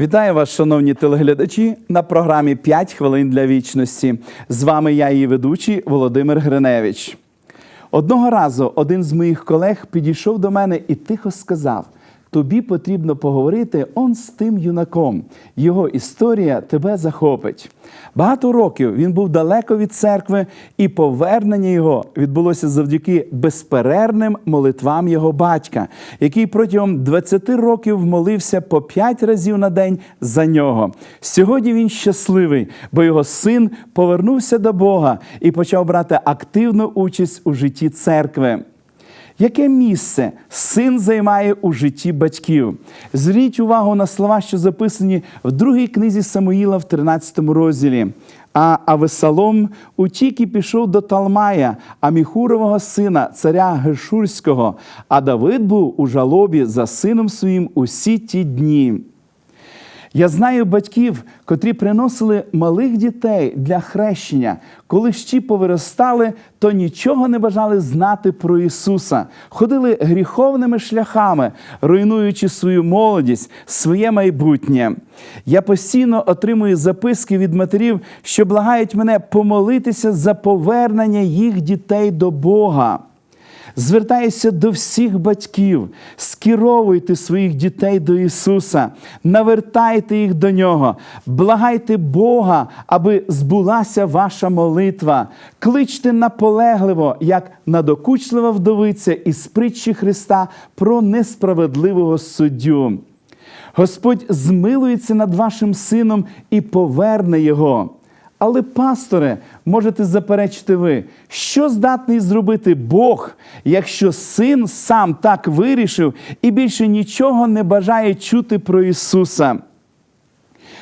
Вітаю вас, шановні телеглядачі, на програмі «5 хвилин для вічності. З вами я, її ведучий Володимир Гриневич. Одного разу один з моїх колег підійшов до мене і тихо сказав: Тобі потрібно поговорити он з тим юнаком. Його історія тебе захопить. Багато років він був далеко від церкви, і повернення його відбулося завдяки безперервним молитвам його батька, який протягом 20 років молився по 5 разів на день за нього. Сьогодні він щасливий, бо його син повернувся до Бога і почав брати активну участь у житті церкви. Яке місце син займає у житті батьків? Зверніть увагу на слова, що записані в другій книзі Самуїла в 13 розділі. А Авесалом утік і пішов до Талмая, Аміхурового сина, царя Гешурського. А Давид був у жалобі за сином своїм усі ті дні. Я знаю батьків, котрі приносили малих дітей для хрещення. Коли ті повиростали, то нічого не бажали знати про Ісуса, ходили гріховними шляхами, руйнуючи свою молодість, своє майбутнє. Я постійно отримую записки від матерів, що благають мене помолитися за повернення їх дітей до Бога. Звертаюся до всіх батьків, скеровуйте своїх дітей до Ісуса, навертайте їх до Нього, благайте Бога, аби збулася ваша молитва. Кличте наполегливо, як надокучлива вдовиця із притчі Христа про несправедливого суддю. Господь змилується над вашим сином і поверне його. Але, пасторе, можете заперечити ви, що здатний зробити Бог, якщо син сам так вирішив і більше нічого не бажає чути про Ісуса?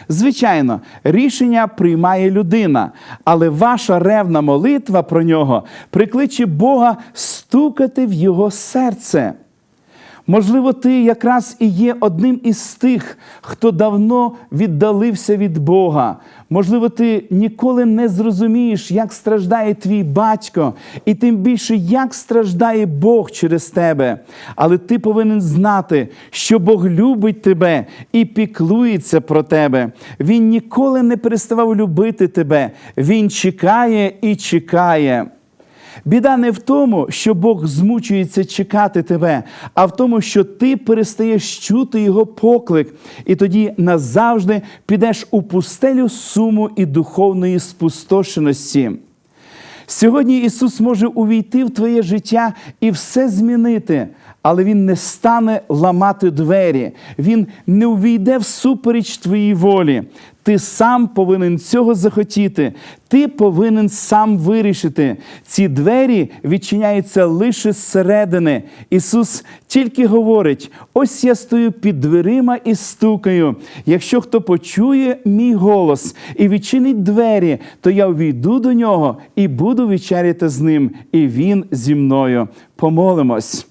Звичайно, рішення приймає людина, але ваша ревна молитва про нього прикличе Бога стукати в його серце. Можливо, ти якраз і є одним із тих, хто давно віддалився від Бога. Можливо, ти ніколи не зрозумієш, як страждає твій батько, і тим більше, як страждає Бог через тебе. Але ти повинен знати, що Бог любить тебе і піклується про тебе. Він ніколи не переставав любити тебе. Він чекає і чекає. Біда не в тому, що Бог змучується чекати тебе, а в тому, що ти перестаєш чути Його поклик, і тоді назавжди підеш у пустелю суму і духовної спустошеності. Сьогодні Ісус може увійти в твоє життя і все змінити, але Він не стане ламати двері, Він не увійде всупереч твоїй волі. Ти сам повинен цього захотіти, ти повинен сам вирішити. Ці двері відчиняються лише зсередини. Ісус тільки говорить: ось я стою під дверима і стукаю. Якщо хто почує мій голос і відчинить двері, то я увійду до нього і буду вечеряти з ним, і він зі мною. Помолимось.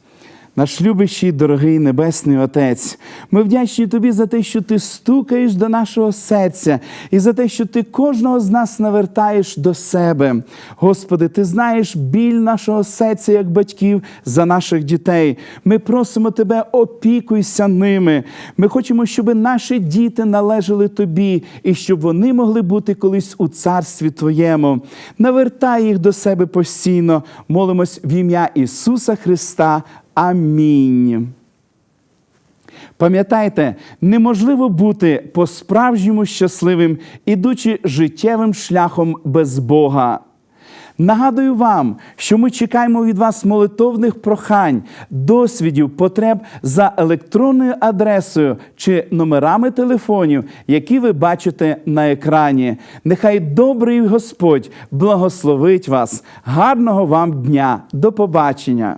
Наш любящий, дорогий Небесний Отець, ми вдячні Тобі за те, що Ти стукаєш до нашого серця, і за те, що Ти кожного з нас навертаєш до себе. Господи, Ти знаєш біль нашого серця як батьків за наших дітей. Ми просимо Тебе, опікуйся ними. Ми хочемо, щоб наші діти належали Тобі, і щоб вони могли бути колись у царстві Твоєму. Навертай їх до себе постійно. Молимось в ім'я Ісуса Христа. Амінь. Пам'ятайте, неможливо бути по-справжньому щасливим, ідучи життєвим шляхом без Бога. Нагадую вам, що ми чекаємо від вас молитовних прохань, досвідів, потреб за електронною адресою чи номерами телефонів, які ви бачите на екрані. Нехай добрий Господь благословить вас. Гарного вам дня. До побачення!